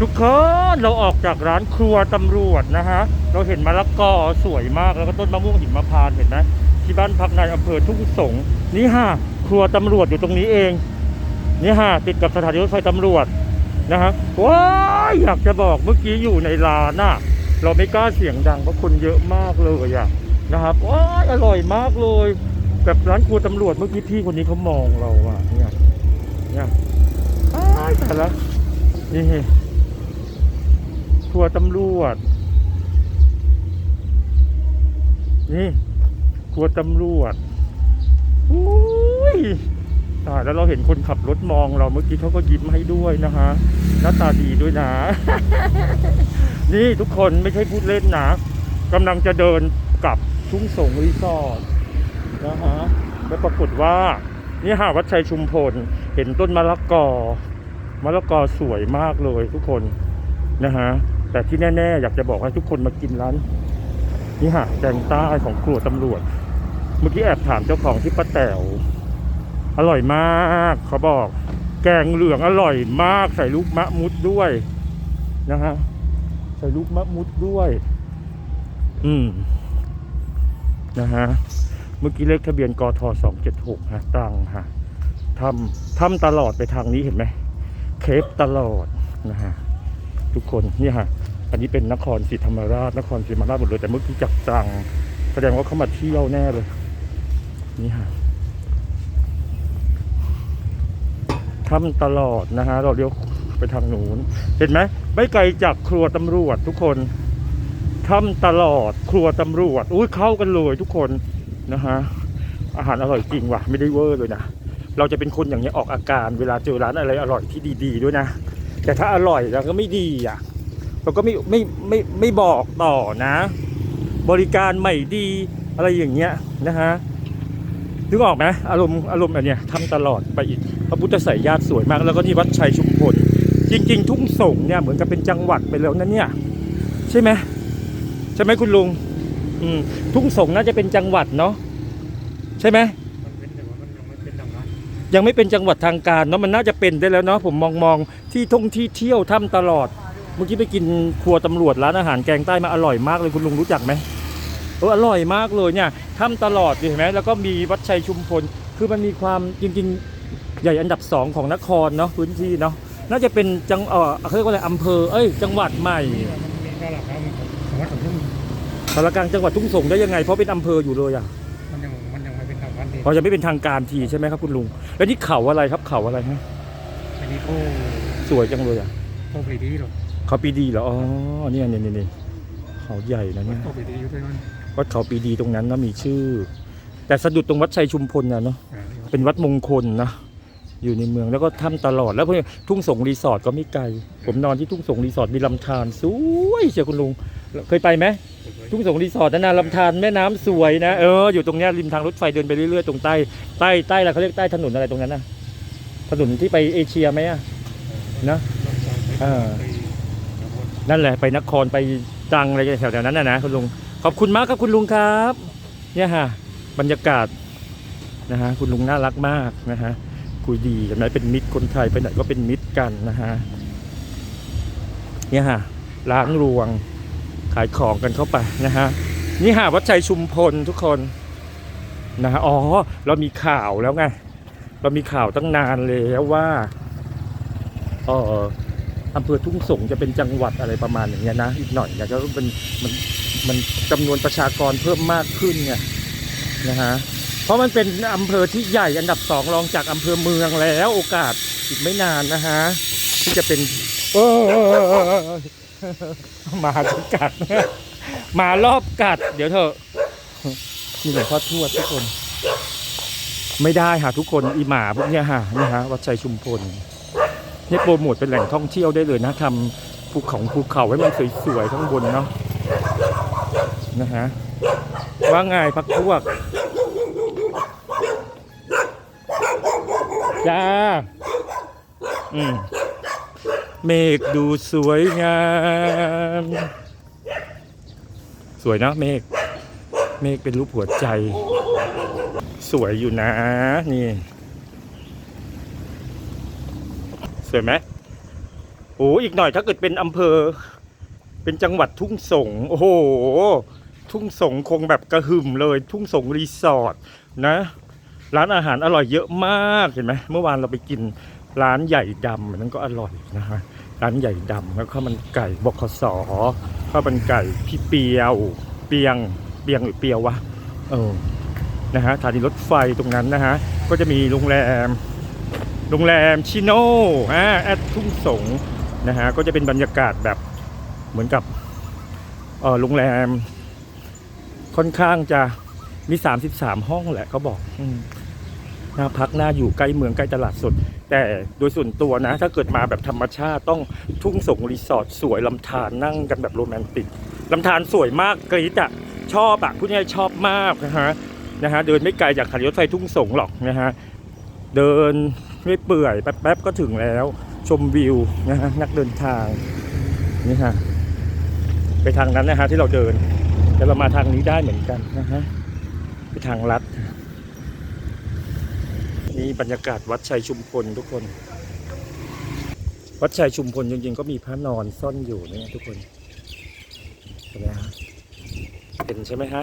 ทุกคนเราออกจากร้านครัวตำรวจนะฮะ เราเห็นมะละกอสวยมากแล้วก็ต้นมะม่วงหิมพานต์เห็นไหมที่บ้านพักในอำเภอทุ่งสงนี่ฮะครัวตำรวจอยู่ตรงนี้เองนี่ฮะติดกับสถานีรถไฟตำรวจนะฮะว้าอยากจะบอกเมื่อกี้อยู่ในร้านน่ะเราไม่กล้าเสียงดังเพราะคนเยอะมากเลยอะนะครับว้าอร่อยมากเลยแบบร้านครัวตำรวจเมื่อกี้พี่คนนี้เขามองเราอะเนี่ยเนี่ยอ้ายแต่ละนี่ ครัวตำรวจ นี่ครัวตำรวจอุ้ยตายแล้วเราเห็นคนขับรถมองเราเมื่อกี้เขาก็ยิ้มให้ด้วยนะฮะหน้าตาดีด้วยนะ นี่ทุกคนไม่ใช่พูดเล่นนะกำลังจะเดินกลับทุ่งสงรีสอร์ทนะฮะแล้วปรากฏว่า นี่หาวัดชัยชุมพล เห็นต้นมะละกอมะละกอสวยมากเลยทุกคนนะฮะ แต่ที่แน่ๆ อยากจะบอกให้ทุกคนมากินร้านนี่ฮะแกงใต้ของครัวตำรวจ เมื่อกี้แอบถามเจ้าของที่ป้าแต๋วอร่อยมากเขาบอก แกงเหลืองอร่อยมากใส่ลูกมะมุดด้วยนะฮะใส่ลูกมะมุดด้วย อืมนะฮะเมื่อกี้เลขทะเบียนกทสองเจ็ดหกฮะตังฮะทำทำตลอดไปทางนี้เห็นไหมเคฟตลอดนะฮะทุกคนนี่ฮะ อันนี้เป็นนครศรีธรรมราช นครศรีธรรมราชหมดเลยแต่เมื่อกี้จากตรังแสดงว่าเขามาเที่ยวแน่เลย นี่ฮะทำตลอดนะฮะ เราเลี้ยวไปทางนู้นเห็นไหมไม่ไกลจากครัวตำรวจทุกคนทำตลอดครัวตำรวจ อุ้ยเข้ากันเลยทุกคนนะฮะ อาหารอร่อยจริงว่ะ ไม่ได้เวอร์เลยนะ เราจะเป็นคนอย่างนี้ออกอาการ เวลาเจอร้านอะไรอร่อยที่ดี ๆ ด้วยนะ แต่ถ้าอร่อยแล้วก็ไม่ดีอะ เราก็ไม่ไม่ไม่ไม่บอกต่อนะ บริการใหม่ดีอะไรอย่างเงี้ยนะฮะนึกออกไหมอารมณ์อารมณ์อันเนี้ยทำตลอดไปอีกพระพุทธไสยญาติสวยมาก แล้วก็ที่วัดชัยชุมพลจริง ๆ ทุ่งสงเนี่ยเหมือนกับเป็นจังหวัดไปแล้วนะเนี่ยใช่ไหมใช่ไหมคุณลุงอืมทุ่งสงน่าจะเป็นจังหวัดเนาะใช่ไหมยังไม่เป็นดังนั้นยังไม่เป็นจังหวัดทางการเนาะมันน่าจะเป็นได้แล้วเนาะผมมองมองที่ท่องที่เที่ยวถ้ำตลอด เมื่อกี้ไปกินครัวตำรวจร้านอาหารแกงใต้มาอร่อยมากเลยคุณลุงรู้จักไหมเอออร่อยมากเลยเนี่ยถ้ำตลอดเห็นไหมแล้วก็มีวัดชัยชุมพลคือมันมีความจริงๆ ใหญ่อันดับสองของนครเนาะพื้นที่เนาะน่าจะเป็นจังเออเขาเรียกว่าอะไรอำเภอเอ้ยจังหวัดใหม่มันมีแค่หลักแล้วมันของวัดสมทุ่งสารกลางจังหวัดทุ่งสงได้ยังไงเพราะเป็นอำเภออยู่เลยอะมันยังมันยังไม่เป็นทางการดีเพราะยังไม่เป็นทางการทีใช่ไหมครับคุณลุงแล้วนี่เขาอะไรครับเขาอะไรฮะอันนี้โทสวยจังเลยอะโทไปดีหรอก เขาปีดีเหรอ อ๋อเนี่ยเนี่ยเนี่ยเนี่ยเขาใหญ่นะเนี่ยโทไปดีอยู่ด้วยมันวัดเขาปีดีตรงนั้นนะมีชื่อ แต่สะดุดตรงวัดชัยชุมพลนะเนาะอ่าเป็นวัดมงคลนะ อยู่ในเมืองแล้วก็ถ้ำตลอด แล้วพวกนี้ทุ่งสงรีสอร์ทก็ไม่ไกล ผมนอนที่ทุ่งสงรีสอร์ทมีลำธารสวยเชียวคุณลุง เคยไปไหม ทุ่งสงรีสอร์ทนะนะลำธารแม่น้ำสวยนะ เออ อยู่ตรงเนี้ยริมทางรถไฟเดินไปเรื่อยๆ ตรงใต้ ใต้ ใต้อะไรเขาเรียกใต้ถนนอะไรตรงนั้นนะถนนที่ไปเอเชียไหมอะนะอ่า นั่นแหละไปนครไปตังอะไรแถวๆนั้นนะนะคุณลุงขอบคุณมากครับคุณลุงครับ เนี่ยฮะบรรยากาศนะฮะคุณลุงน่ารักมากนะฮะคุยดีกันไหมเป็นมิตรคนไทยไปไหนก็เป็นมิตรกันนะฮะเนี่ยฮะล้างรวงขายของกันเข้าไปนะฮะนี่ฮะวัดชัยชุมพลทุกคนนะฮะอ๋อเรามีข่าวแล้วไงเรามีข่าวตั้งนานแล้วว่าเออ อำเภอทุ่งสงจะเป็นจังหวัดอะไรประมาณอย่างเงี้ยนะ อีกหน่อยเนี่ยก็เป็นมันมันจำนวนประชากรเพิ่มมากขึ้นไงนะฮะเพราะมันเป็นอำเภอที่ใหญ่อันดับสองรองจากอำเภอเมืองแล้วโอกาสอีกไม่นานนะฮะที่จะเป็นโอ้มาจะกัดมารอบกัด เดี๋ยวเถอะนี่หลวงพ่อทวดทุกคน ไม่ได้ค่ะทุกคนอีหมาพวกเนี้ยฮะนี่ฮะวัดชัยชุมพล นี่โปรโมทเป็นแหล่งท่องเที่ยวได้เลยนะทำภูเขาภูเขาให้มันสวยๆข้างบนเนาะนะฮะว่าไงพักพวกจ้าอืมเมฆดูสวยงาม สวยนะเมฆเมฆเป็นรูปหัวใจ สวยอยู่นะนี่ ส วยไหมโอ้อีกหน่อยถ้าเกิดเป็นอำเภอ เป็นจังหวัดทุ่งสงโอ้โห ทุ่งสงคงแบบกระหึ่มเลย ทุ่งสงรีสอร์ทนะ ร้านอาหารอร่อยเยอะมากเห็นไหมเมื่อวานเราไปกินร้านใหญ่ดำอันนั้นก็อร่อยนะฮะร้านใหญ่ดำแล้วข้าวมันไก่บกสข้าวมันไก่พี่เปียวเปียงเปียงหรือเปียววะเออนะฮะสถานีรถไฟตรงนั้นนะฮะก็จะมีโรงแรม โรงแรมชิโน่าแอดทุ่งสงนะฮะก็จะเป็นบรรยากาศแบบเหมือนกับเออโรงแรม ค่อนข้างจะมี 33 ห้องแหละเขาบอกอน่าพักน่าอยู่ใกล้เมืองใกล้ตลาดสด แต่โดยส่วนตัวนะ ถ้าเกิดมาแบบธรรมชาติต้องทุ่งสงรีสอร์ทสวยลำธารนั่งกันแบบโรแมนติกลำธารสวยมากกรี๊ดอะชอบอะพูดง่ายชอบมากนะฮะนะฮะเดินไม่ไกลจากสถานีรถไฟทุ่งสงหรอกนะฮะเดิน ไม่เปื่อยแป๊บๆก็ถึงแล้ว ชมวิวนะฮะนักเดินทางนี่ฮะไปทางนั้นนะฮะที่เราเดินแต่เรามาทางนี้ได้เหมือนกันนะฮะไปทางลัดนี่บรรยากาศวัดชัยชุมพลทุกคน วัดชัยชุมพลจริงๆก็มีพระนอนซ่อนอยู่นี่ทุกคนเห็นไหมฮะเห็นใช่ไหมฮะ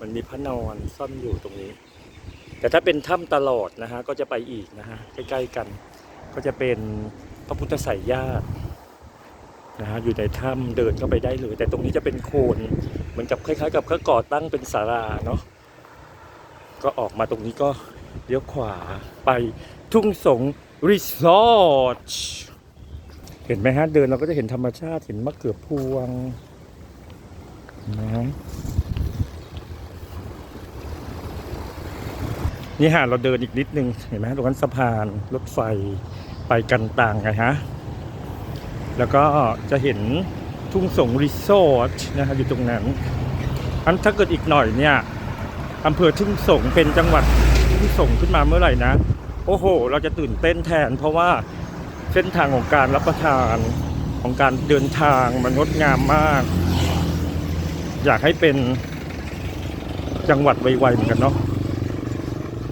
มันมีพระนอนซ่อนอยู่ตรงนี้ แต่ถ้าเป็นถ้ำตลอดนะฮะก็จะไปอีกนะฮะใกล้ๆกัน ก็จะเป็นพระพุทธไสยญาตินะฮะอยู่ในถ้ำเดินเข้าไปได้เลย แต่ตรงนี้จะเป็นโคนเหมือนกับคล้ายๆ กับเขาก่อตั้งเป็นศาลาเนาะก็ออกมาตรงนี้ก็เลี้ยวขวาไปทุ่งสงรีสอร์ทเห็นไหมฮะเดินเราก็จะเห็นธรรมชาติเห็นมะเขือพวงนะฮะ นี่ฮะเราเดินอีกนิดนึง เห็นไหมตรงนั้นสะพานรถไฟไปกันต่างไงฮะ แล้วก็จะเห็นทุ่งสงรีสอร์ทนะฮะอยู่ตรงนั้น อันถ้าเกิดอีกหน่อยเนี่ยอำเภอทุ่งสงเป็นจังหวัดทุ่งสงขึ้นมาเมื่อไหร่นะ โอ้โห เราจะตื่นเต้นแทน เพราะว่าเส้นทางของการรับประทานของการเดินทางมันงดงามมาก อยากให้เป็นจังหวัดไวๆเหมือนกันเนาะ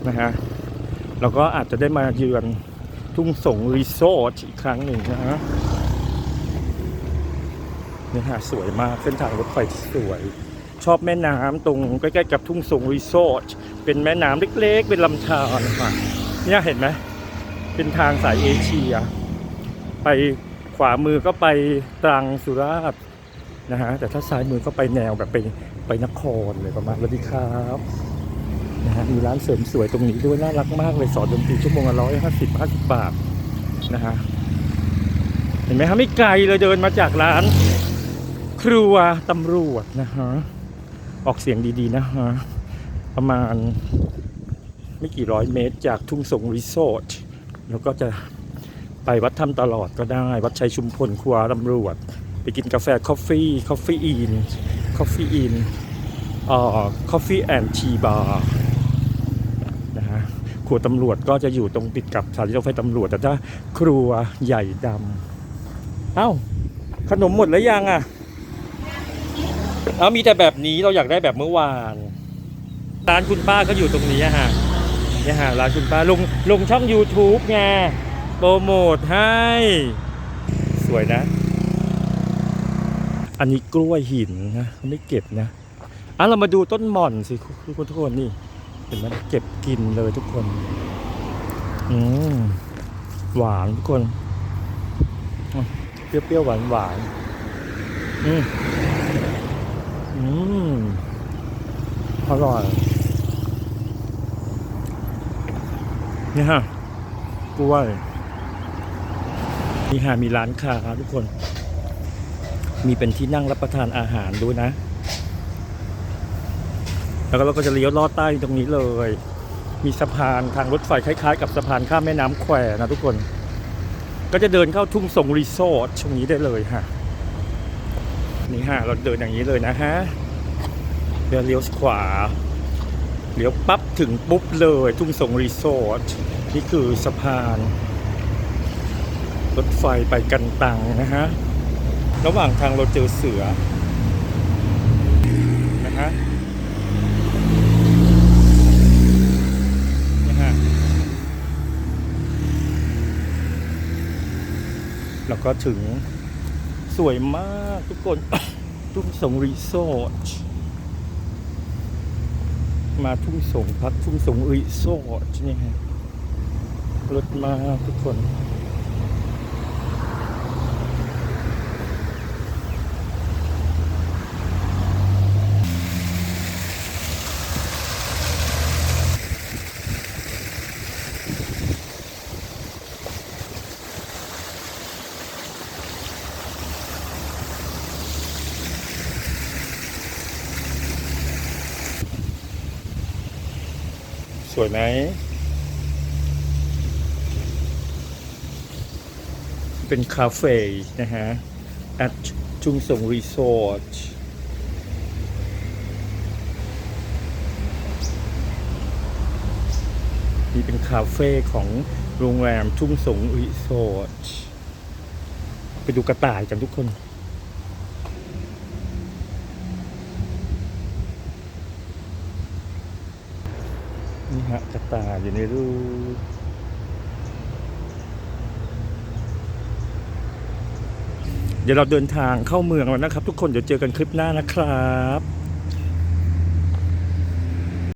นะฮะเราก็อาจจะได้มาเยือนทุ่งสงรีสอร์ทอีกครั้งหนึ่งนะฮะเนี่ยฮะสวยมากเส้นทางรถไฟสวย ชอบแม่น้ำตรงใกล้ๆกับทุ่งสงรีสอร์ทเป็นแม่น้ำเล็กๆ เป็นลำธารค่ะเนี่ยเห็นไหมเป็นทางสายเอเชีย ไปขวามือก็ไปตรังสุราษฎร์นะฮะแต่ถ้าซ้ายมือก็ไปแนวแบบไปไปนครเลยประมาณสวัสดีครับ นะฮะมีร้านเสริมสวยตรงนี้ด้วยน่ารักมากเลยสอนดนตรีชั่วโมงละร้อยห้าสิบห้าสิบบาทนะฮะเห็นไหมฮะไม่ไกลเลยเดินมาจากร้าน ครัวตำรวจนะฮะออกเสียงดีๆนะฮะประมาณไม่กี่ร้อยเมตรจากทุ่งสงรีสอร์ทแล้วก็จะไปวัดถ้ำตลอดก็ได้ วัดชัยชุมพลครัวตำรวจ ไปกินกาแฟคอฟฟี่คอฟฟี่อินคอฟฟี่อินอ่อคอฟฟี่แอนด์ทีบาร์ ครัวตำรวจก็จะอยู่ตรงติดกับสถานีรถไฟตำรวจ แต่ถ้าครัวใหญ่ดำเอ้า ขนมหมดแล้วยังอะเอามีแต่แบบนี้เราอยากได้แบบเมื่อวานร้านคุณป้าก็อยู่ตรงนี้ฮะเนี่ยฮะร้านคุณป้าลงลงช่อง YouTube ไงโปรโมทให้ สวยนะ อันนี้กล้วยหินนะเขาไม่เก็บนะอะเรามาดูต้นหม่อนสิทุกคนทุกคนนี่ ห็นไหมเก็บกินเลยทุกคน อืมหวานทุกคนเปรี้ยวๆหวานหวานๆอืมอืมอร่อยนี่ฮะกล้วยนี่ฮะมีร้านค้าครับทุกคน มีเป็นที่นั่งรับประทานอาหารด้วยนะ แล้วก็เราก็จะเลี้ยวลอดใต้ตรงนี้เลย มีสะพานทางรถไฟคล้ายๆ กับสะพานข้ามแม่น้ำแควนะทุกคน ก็จะเดินเข้าทุ่งสงรีสอร์ทช่วงนี้ได้เลยฮะนี่ฮะเราเดินอย่างนี้เลยนะฮะเดี๋ยวเลี้ยวขวาเลี้ยวปั๊บถึงปุ๊บเลย ทุ่งสงรีสอร์ทนี่คือสะพานรถไฟไปกันตังนะฮะ ระหว่างทางเราเจอเสือนะฮะนี่ฮะ แล้วก็ถึงสวยมากทุกคน ทุ่งสงรีสอร์ทมาทุ่งสงพักทุ่งสงรีสอร์ทนี่ฮะรถมาทุกคน วยไหม เป็นคาเฟ่นะฮะ at จุงสงรีสอร์ทนี่เป็นคาเฟ่ของโรงแรมทุ่งสงรีสอร์ทไปดูกระต่ายกันทุกคน นี่ฮะกระต่ายอยู่ในรูเดี๋ยวเราเดินทางเข้าเมืองแล้วนะครับ ทุกคนเดี๋ยวเจอกันคลิปหน้านะครับ